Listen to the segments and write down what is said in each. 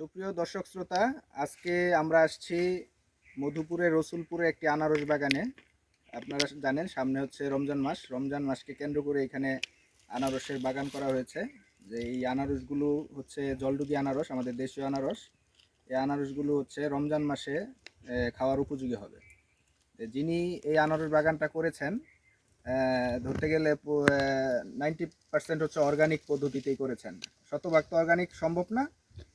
সুপ্রিয় দর্শক শ্রোতা, আজকে আমরা আসছি মধুপুরে, রসুলপুরে একটি আনারস বাগানে। আপনারা জানেন, সামনে হচ্ছে রমজান মাস। রমজান মাসকে কেন্দ্র করে এখানে আনারসের বাগান করা হয়েছে। যে এই আনারসগুলো হচ্ছে জলডুগি আনারস, আমাদের দেশীয় আনারস। এই আনারসগুলো হচ্ছে রমজান মাসে খাওয়ার উপযোগী হবে। যিনি এই আনারস বাগানটা করেছেন ধরতে গেলে নাইনটি পার্সেন্ট হচ্ছে অর্গানিক পদ্ধতিতেই করেছেন। শতভাগ তো অর্গানিক সম্ভব না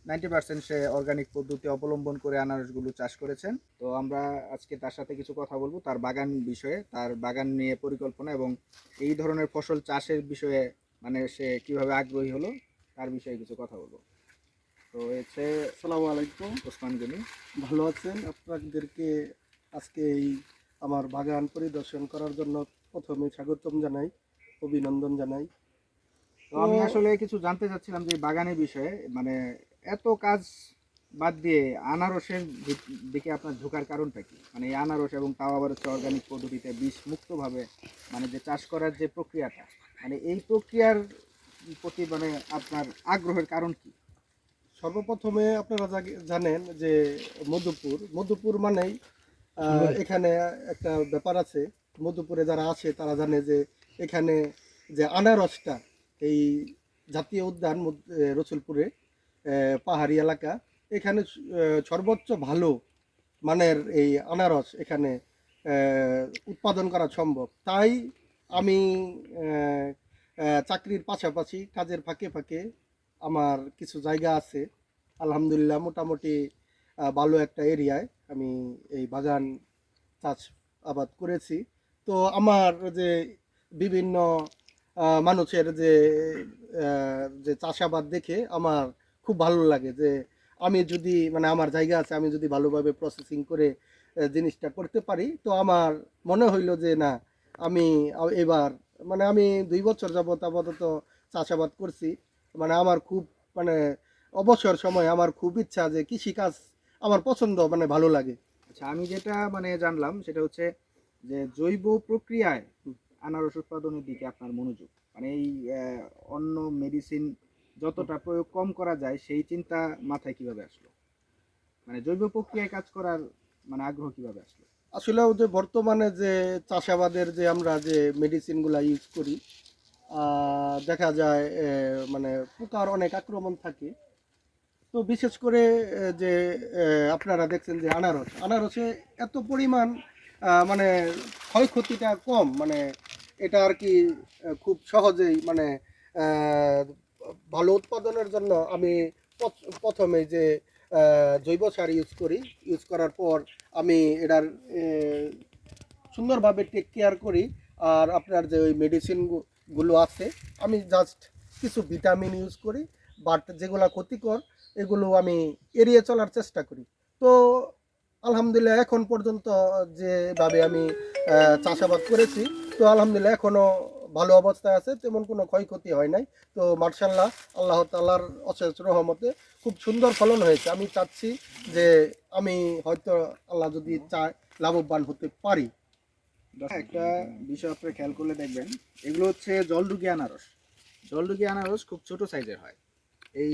নাইনটি পার্সেন্ট সে অর্গানিক পদ্ধতি অবলম্বন করে আনারসগুলো চাষ করেছেন। তো আমরা আজকে তার সাথে কিছু কথা বলব তার বাগান বিষয়ে তার বাগান নিয়ে পরিকল্পনা এবং এই ধরনের ফসল চাষের বিষয়ে মানে সে কীভাবে আগ্রহী হলো তার বিষয়ে কিছু কথা বলব। তো হচ্ছে আসসালামু আলাইকুম ওসমান গনি। ভালো আছেন? আপনাদেরকে আজকে এই আমার বাগান পরিদর্শন করার জন্য প্রথমে স্বাগতম জানাই অভিনন্দন জানাই। তো আমি আসলে কিছু জানতে চাচ্ছিলাম যে বাগানের বিষয়ে মানে এত কাজ বাদ দিয়ে আনারসের দিকে আপনার ঝোঁকার কারণটা কি? মানে এই আনারস এবং তাও আবার হচ্ছে অর্গানিক পদ্ধতিতে বিষ মুক্তভাবে মানে যে চাষ করার যে প্রক্রিয়াটা মানে এই প্রক্রিয়ার প্রতি মানে আপনার আগ্রহের কারণ কি? সর্বপ্রথমে আপনারা জানেন যে মধুপুর মধুপুর মানেই এখানে একটা ব্যাপার আছে। মধুপুরে যারা আছে তারা জানে যে এখানে যে আনারসটা এই জাতীয় উদ্যান রসুলপুরে পাহাড়ি এলাকা। এখানে সর্বোচ্চ ভালো মানের এই আনারস এখানে উৎপাদন করা সম্ভব। তাই আমি চাকরির পাশাপাশি কাজের ফাঁকে ফাঁকে আমার কিছু জায়গা আছে। আলহামদুলিল্লাহ মোটামুটি ভালো একটা এরিয়ায় আমি এই বাগান চাষ আবাদ করেছি। তো আমার যে বিভিন্ন মানুষের যে যে চাষাবাদ দেখে আমার খুব ভালো লাগে যে আমি যদি মানে আমার জায়গা আছে আমি যদি ভালোভাবে প্রসেসিং করে জিনিসটা করতে পারি তো আমার মনে হইল যে না আমি এবার মানে আমি দুই বছর যাবত আপাতত চাষাবাদ করছি। মানে আমার খুব মানে অবসর সময় আমার খুব ইচ্ছা যে কৃষিকাজ আমার পছন্দ মানে ভালো লাগে। আচ্ছা আমি যেটা মানে জানলাম সেটা হচ্ছে যে জৈব প্রক্রিয়ায় আনারস উৎপাদনের দিকে আপনার মনোযোগ। মানে এই অন্য মেডিসিন যতটা প্রয়োগ কম করা যায়, সেই চিন্তা মাথায় কীভাবে আসলো? মানে জৈব প্রক্রিয়ায় কাজ করার মানে আগ্রহ কীভাবে আসলো? আসলেও যে বর্তমানে যে চাষাবাদের যে আমরা যে মেডিসিনগুলো ইউজ করি দেখা যায় মানে পোকার অনেক আক্রমণ থাকে। তো বিশেষ করে যে আপনারা দেখছেন যে আনারস। আনারসে এত পরিমাণ মানে ক্ষয়ক্ষতিটা কম মানে এটা আর কি খুব সহজেই মানে ভালো উৎপাদনের জন্য আমি প্রথমে যে জৈব সার ইউজ করি ইউজ করার পর আমি এটার সুন্দরভাবে টেক কেয়ার করি। আর আপনার যে ওই মেডিসিনগুলো আছে, আমি জাস্ট কিছু ভিটামিন ইউজ করি। বাট যেগুলো ক্ষতিকর, এগুলো আমি এড়িয়ে চলার চেষ্টা করি। তো আলহামদুলিল্লাহ এখন পর্যন্ত যেভাবে আমি চাষাবাদ করেছি, তো আলহামদুলিল্লাহ এখনও ভালো অবস্থায় আছে তেমন কোনো ক্ষয়ক্ষতি হয় নাই। তো মার্শাল্লাহ আল্লাহ তাল্লার অশেষ রহমতে খুব সুন্দর ফলন হয়েছে। আমি চাচ্ছি যে আমি হয়তো আল্লাহ যদি চায় লাভবান হতে পারি। একটা বিষয় আপনি খেয়াল করলে দেখবেন এগুলো হচ্ছে জলডুগি আনারস। জলডুগি আনারস খুব ছোট সাইজের হয়। এই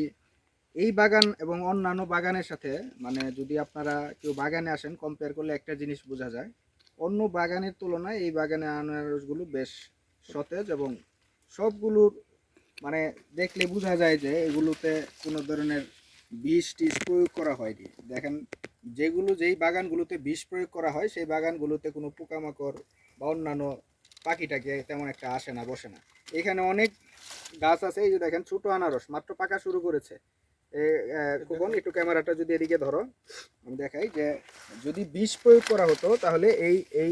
এই বাগান এবং অন্যান্য বাগানের সাথে মানে যদি আপনারা কেউ বাগানে আসেন কম্পেয়ার করলে একটা জিনিস বোঝা যায়। অন্য বাগানের তুলনায় এই বাগানে আনারসগুলো বেশ সতেজ এবং সবগুলোর মানে দেখলে বোঝা যায় যে এগুলোতে কোনো ধরনের বিষ টিষ প্রয়োগ করা হয়নি। দেখেন, যেগুলো যেই বাগানগুলোতে বিষ প্রয়োগ করা হয়, সেই বাগানগুলোতে কোনো পোকামাকড় বা অন্যান্য পাখিটাকে তেমন একটা আসে না, বসে না। এখানে অনেক গাছ আছে, এই যে দেখেন, ছোটো আনারস, মাত্র পাকা শুরু করেছে। খোকন একটু ক্যামেরাটা যদি এদিকে ধরো আমি দেখাই যে যদি বিষ প্রয়োগ করা হতো তাহলে এই এই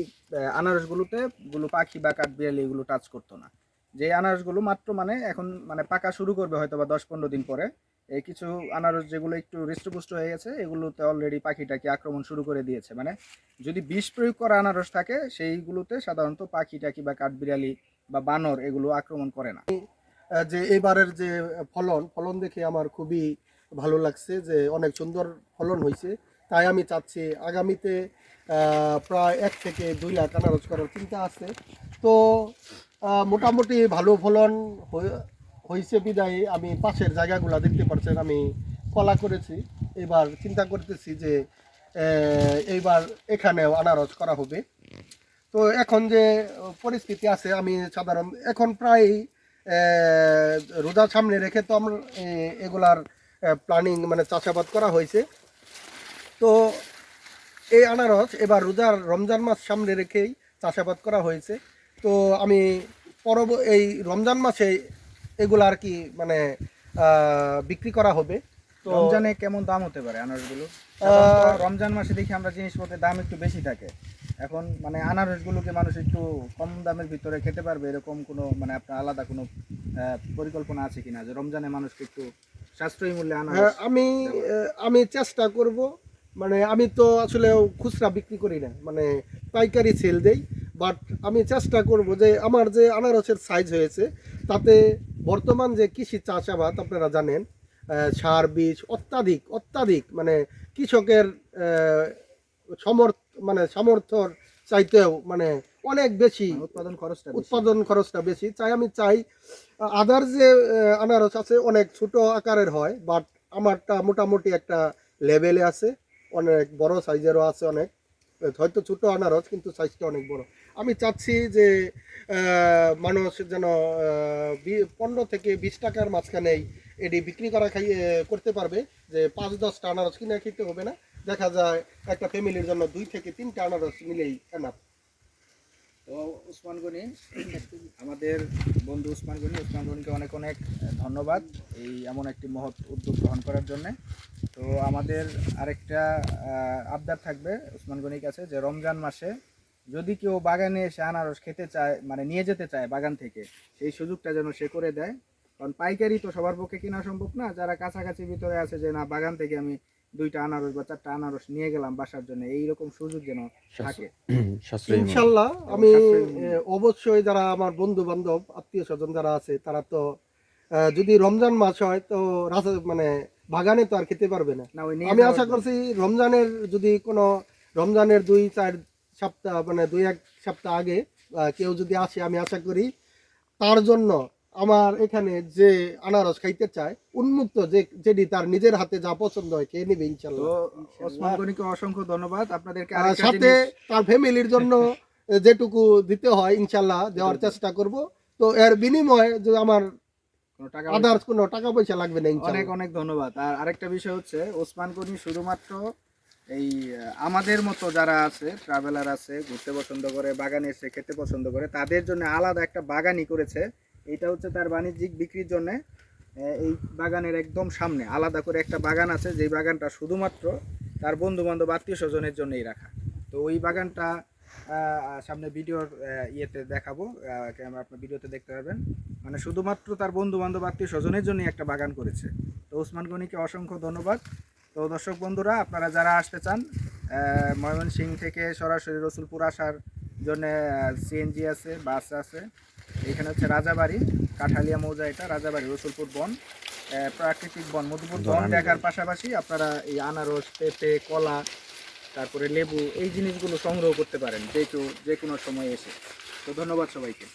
আনারসগুলোতে গুলো পাখি বা কাঠবিড়ালি এগুলো টাচ করতো না। যে আনারসগুলো মাত্র মানে এখন মানে পাকা শুরু করবে হয়তো বা দশ পনেরো দিন পরে এই কিছু আনারস যেগুলো একটু হৃষ্টপুষ্ট হয়ে গেছে এগুলোতে অলরেডি পাখিটাকে আক্রমণ শুরু করে দিয়েছে। মানে যদি বিষ প্রয়োগ করা আনারস থাকে সেইগুলোতে সাধারণত পাখি টাকি বা কাঠবিড়ালি বা বানর এগুলো আক্রমণ করে না। যে এবারের যে ফলন ফলন দেখে আমার খুবই ভালো লাগছে যে অনেক সুন্দর ফলন হয়েছে। তাই আমি চাচ্ছি আগামীতে প্রায় এক থেকে দুই লাখ আনারস করার চিন্তা আছে। তো মোটামুটি ভালো ফলন হয়ে- হয়েছে বিদায়। আমি পাশের জায়গাগুলো দেখতে পাচ্ছেন আমি কলা করেছি। এবার চিন্তা করতেছি যে এইবার এখানেও আনারস করা হবে। তো এখন যে পরিস্থিতি আছে, আমি সাধারণ, এখন প্রায় রোজা সামনে রেখে তো আমরা এগুলার প্ল্যানিং মানে চাষাবাদ করা হয়েছে। তো এই আনারস এবার রোজার রমজান মাস সামনে রেখেই চাষাবাদ করা হয়েছে। তো আমি পরব এই রমজান মাসে এগুলো আর কি মানে বিক্রি করা হবে। তো রমজানে কেমন দাম হতে পারে আনারসগুলো? রমজান মাসে দেখি আমরা জিনিসপত্রের দাম একটু বেশি থাকে। এখন মানে আনারসগুলোকে মানুষ একটু কম দামের ভিতরে খেতে পারবে, এরকম কোনো মানে আপনার আলাদা কোনো পরিকল্পনা আছে কিনা? যে রমজানে মানুষকে একটু সাশ্রয়ী মূল্যে আনা আনারস আমি আমি চেষ্টা করব মানে আমি তো আসলে খুচরা বিক্রি করি না মানে পাইকারি সেল দেই বাট আমি চেষ্টা করব যে আমার যে আনারসের সাইজ হয়েছে, তাতে বর্তমান যে কৃষি চাষাবাদ আপনারা জানেন সার বীজ অত্যাধিক অত্যাধিক মানে কৃষকের সমর্থ মানে সামর্থ্যর চাইতেও মানে অনেক বেশি উৎপাদন খরচটা উৎপাদন খরচটা বেশি। চাই আমি চাই আদার যে আনারস আছে অনেক ছোট আকারের হয় বাট আমারটা মোটামুটি একটা লেভেলে আছে। অনেক বড় সাইজেরও আছে অনেক। হয়তো ছোট আনারস কিন্তু সাইজটা অনেক বড়। আমি চাচ্ছি যে মানুষ যেন বি- পনেরো থেকে বিশ টাকার মাঝখানেই এটি বিক্রি করা খাই আহ, করতে পারবে যে পাঁচ দশটা আনারস কিনে খেতে হবে না। দেখা যায় একটা ফ্যামিলির জন্য দুই থেকে তিনটা আনারস মিলেই এনাফ তো উসমান গনি, আমাদের বন্ধু উসমান গনি, উসমান গনিকে অনেক অনেক ধন্যবাদ এই এমন একটি মহৎ উদ্যোগ গ্রহণ করার জন্য। তো আমাদের আরেকটা আবদার থাকবে উসমান গনির কাছে যে রমজান মাসে যদি কেউ বাগানে এসে আনারস খেতে চায় মানে নিয়ে যেতে চায় বাগান থেকে, সেই সুযোগটা যেন সে করে দেয়। কারণ পাইকারি তো সবার পক্ষে কেনা সম্ভব না, যারা কাছাকাছি ভিতরে আছে যে না, বাগান থেকে আমি দুইটা আনারস বা চারটা আনারস নিয়ে গেলাম বাসার জন্য এইরকম সুযোগ যেন থাকে। ইনশাল্লাহ আমি অবশ্যই যারা আমার বন্ধু বান্ধব আত্মীয় স্বজন যারা আছে তারা তো আহ, যদি রমজান মাস হয় তো রাস্তা মানে বাগানে তো আর খেতে পারবে না। আমি আশা করছি রমজানের যদি কোনো রমজানের দুই চার সপ্তাহ মানে দুই এক সপ্তাহ আগে আহ, কেউ যদি আসে আমি আশা করি তার জন্য আমার এখানে যে আনারস খাইতে চায় উন্মুক্ত যে যেটি তার নিজের হাতে যা পছন্দ হয় খেয়ে নেবে ইনশাল্লাহ। ওসমান গনিকে অসংখ্য ধন্যবাদ। আপনাদেরকে আর সাথে তার ফ্যামিলির জন্য যেটুকু দিতে হয় ইনশাল্লাহ দেওয়ার চেষ্টা করব। তো এর বিনিময়ে যে আমার আদার্স কোনো টাকা পয়সা লাগবে না অনেক অনেক ধন্যবাদ। আর আরেকটা বিষয় হচ্ছে ওসমান গনি শুধুমাত্র এই আমাদের মতো যারা আছে ট্রাভেলার আছে ঘুরতে পছন্দ করে বাগানে এসে খেতে পছন্দ করে তাদের জন্য আলাদা একটা বাগানই করেছে। এটা হচ্ছে তার বাণিজ্যিক বিক্রির জন্য এই বাগানের একদম সামনে আলাদা করে একটা বাগান আছে যেই বাগানটা শুধুমাত্র তার বন্ধু বান্ধব আত্মীয় স্বজনের জন্যই রাখা। তো ওই বাগানটা সামনে ভিডিওর ইয়েতে দেখাবো ক্যামেরা আপনার ভিডিওতে দেখতে পারবেন। মানে শুধুমাত্র তার বন্ধু বান্ধব আত্মীয় স্বজনের জন্যই একটা বাগান করেছে। তো ওসমান গনিকে অসংখ্য ধন্যবাদ। তো দর্শক বন্ধুরা আপনারা যারা আসতে চান আহ, ময়মনসিংহ থেকে সরাসরি রসুলপুর আসার জন্য সিএনজি আছে বাস আছে এখানে হচ্ছে রাজাবাড়ি কাঠালিয়া মৌজা এটা রাজাবাড়ি রসুলপুর বন আহ, প্রাকৃতিক বন মধুপুর বন দেখার পাশাপাশি আপনারা এই আনারস পেঁপে কলা তারপরে লেবু এই জিনিসগুলো সংগ্রহ করতে পারেন যে কেউ যে কোনো সময় এসে। তো ধন্যবাদ সবাইকে।